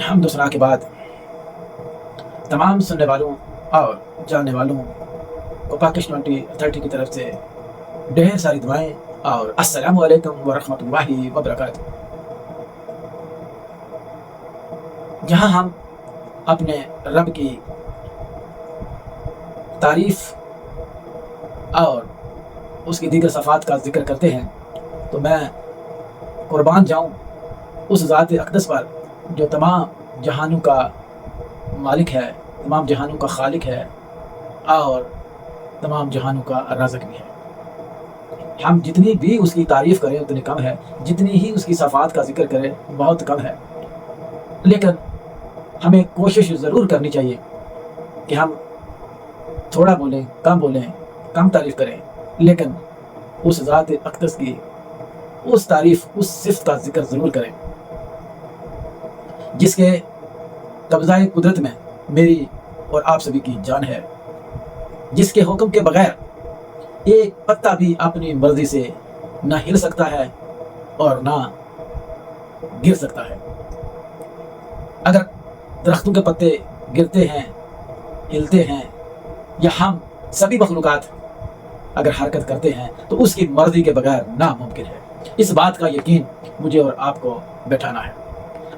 حمد و کے بعد تمام سننے والوں اور جاننے والوں کو پاکش ٹوینٹی اتھارٹی کی طرف سے ڈھیر ساری دعائیں اور السلام علیکم ورحمۃ اللہ وبرکاتہ۔ جہاں ہم اپنے رب کی تعریف اور اس کی دیگر صفات کا ذکر کرتے ہیں تو میں قربان جاؤں اس ذات اقدس پر جو تمام جہانوں کا مالک ہے، تمام جہانوں کا خالق ہے اور تمام جہانوں کا رازق بھی ہے۔ ہم جتنی بھی اس کی تعریف کریں، اتنی کم ہے۔ جتنی ہی اس کی صفات کا ذکر کریں، بہت کم ہے۔ لیکن ہمیں کوشش ضرور کرنی چاہیے کہ ہم تھوڑا بولیں، کم بولیں، کم تعریف کریں۔ لیکن اس ذات اقدس کی اس تعریف، اس صفت کا ذکر ضرور کریں۔ جس کے قبضہ قدرت میں میری اور آپ سبھی کی جان ہے، جس کے حکم کے بغیر ایک پتا بھی اپنی مرضی سے نہ ہل سکتا ہے اور نہ گر سکتا ہے۔ اگر درختوں کے پتے گرتے ہیں، ہلتے ہیں یا ہم سبھی مخلوقات اگر حرکت کرتے ہیں تو اس کی مرضی کے بغیر ناممکن ہے۔ اس بات کا یقین مجھے اور آپ کو بیٹھانا ہے۔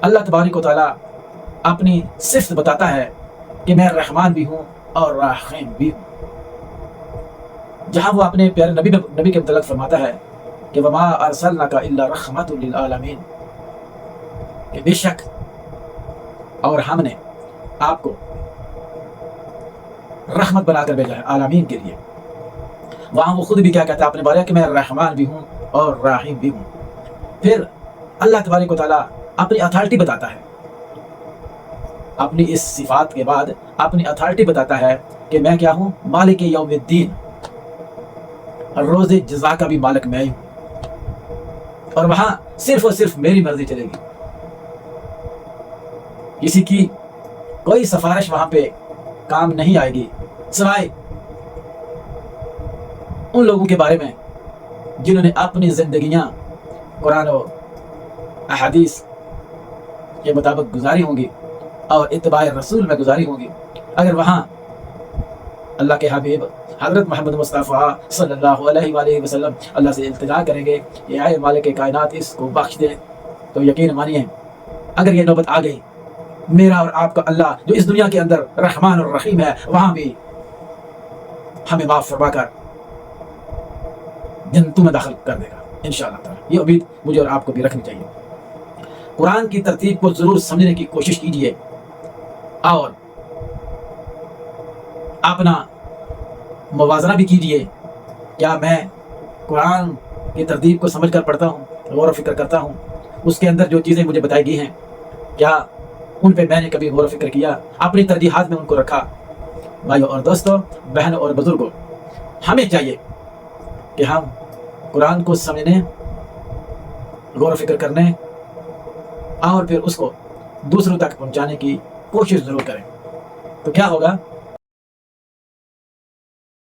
اللہ تبارک و تعالیٰ اپنی صفت بتاتا ہے کہ میں رحمان بھی ہوں اور راحیم بھی ہوں۔ جہاں وہ اپنے پیارے نبی نبی کے متعلق فرماتا ہے کہ وما ارسلنا کا اللہ رحمت للعالمین کہ بے شک اور ہم نے آپ کو رحمت بنا کر بھیجا ہے عالمین کے لیے۔ وہاں وہ خود بھی کیا کہتا ہے اپنے بارے کہ میں رحمان بھی ہوں اور راحیم بھی ہوں۔ پھر اللہ تبارک و تعالیٰ اپنی اتھارٹی بتاتا ہے۔ اپنی اس صفات کے بعد اپنی اتھارٹی بتاتا ہے کہ میں کیا ہوں؟ مالک یوم الدین۔ روز جزا کا بھی مالک میں ہی ہوں۔ اور وہاں صرف اور صرف میری مرضی چلے گی۔ کسی کی کوئی سفارش وہاں پہ کام نہیں آئے گی، سوائے ان لوگوں کے بارے میں جنہوں نے اپنی زندگیاں، قرآن و احادیث کے مطابق گزاری ہوں گی اور اتباع رسول میں گزاری ہوں گی۔ اگر وہاں اللہ کے حبیب حضرت محمد مصطفیٰ صلی اللہ علیہ وآلہ وسلم اللہ سے التجا کریں گے یہ آئے مالک کائنات اس کو بخش دے، تو یقین مانیے، اگر یہ نوبت آ گئی، میرا اور آپ کا اللہ جو اس دنیا کے اندر رحمان اور رحیم ہے، وہاں بھی ہمیں معاف فرما کر جنتوں میں داخل کر دے گا۔ ان شاء اللہ تعالیٰ، یہ امید مجھے اور آپ کو بھی رکھنی چاہیے۔ قرآن کی ترتیب کو ضرور سمجھنے کی کوشش کیجیے اور اپنا موازنہ بھی کیجیے کیا میں قرآن کی ترتیب کو سمجھ کر پڑھتا ہوں، غور و فکر کرتا ہوں۔ اس کے اندر جو چیزیں مجھے بتائی گئی ہیں، کیا ان پہ میں نے کبھی غور و فکر کیا؟ اپنی ترجیحات میں ان کو رکھا۔ بھائیوں اور دوستوں بہنوں اور بزرگوں ہمیں چاہیے کہ ہم قرآن کو سمجھنے، غور و فکر کرنے اور پھر اس کو دوسروں تک پہنچانے کی کوشش ضرور کریں۔ تو کیا ہوگا؟